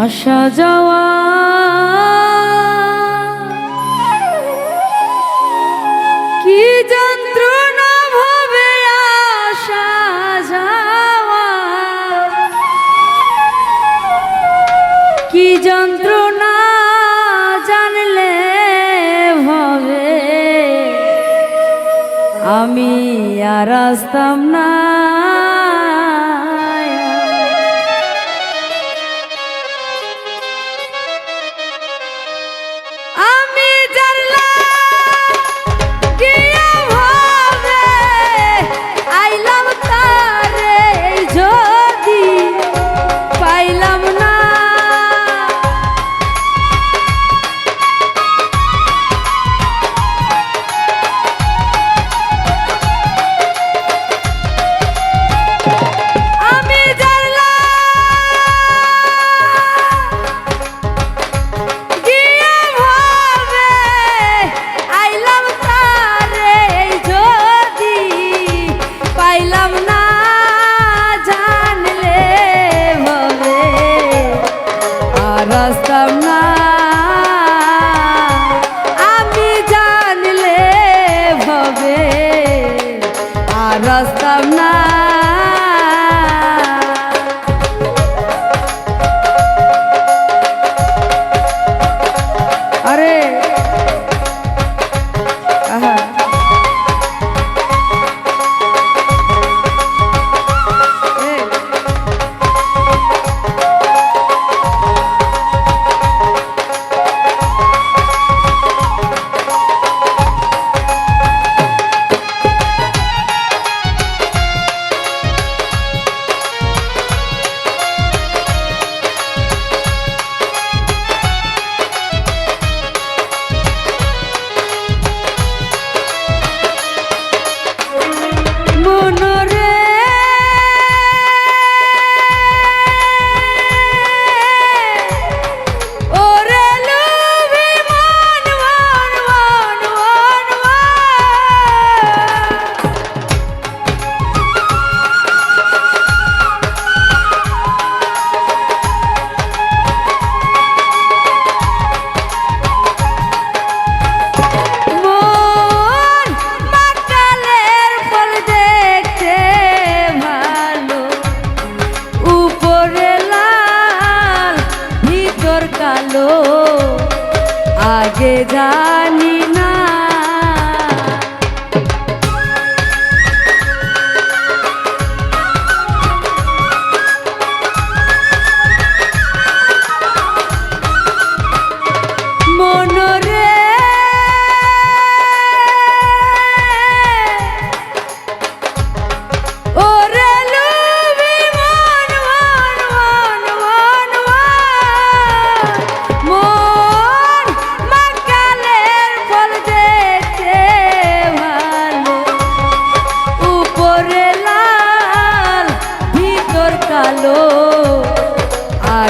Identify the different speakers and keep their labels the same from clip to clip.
Speaker 1: আসা যাওয়া। কি যন্ত্রণা ভাবে আসা যাওয়া? কি যন্ত্রণা জানলে ভাবে? আমি আর আসতাম না। раз কালো আগে জানি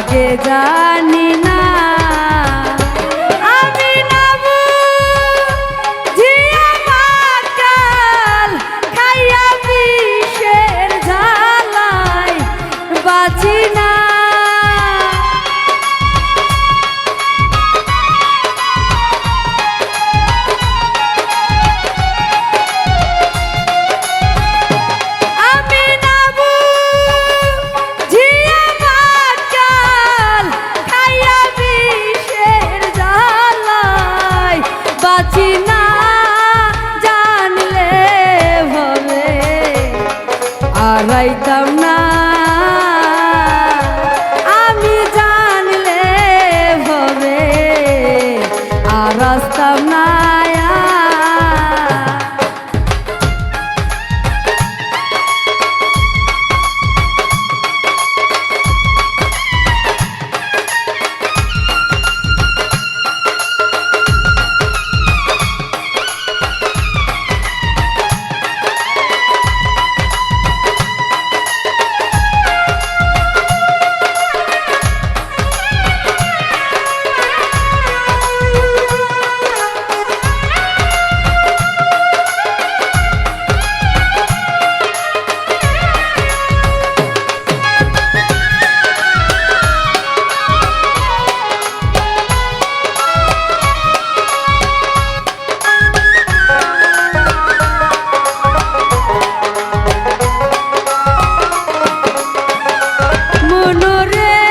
Speaker 1: লাগে জানি না। আর রাইতাম না ωραία.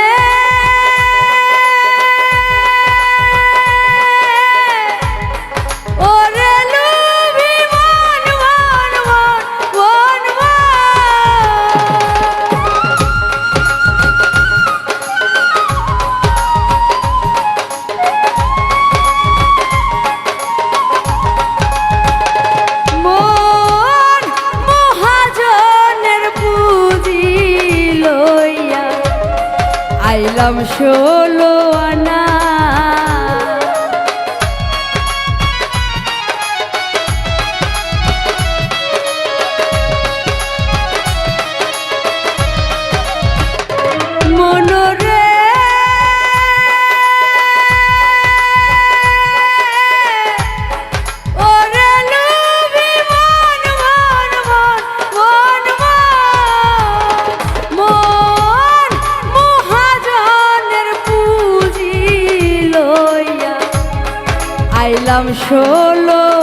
Speaker 1: আইলাম ষোলো।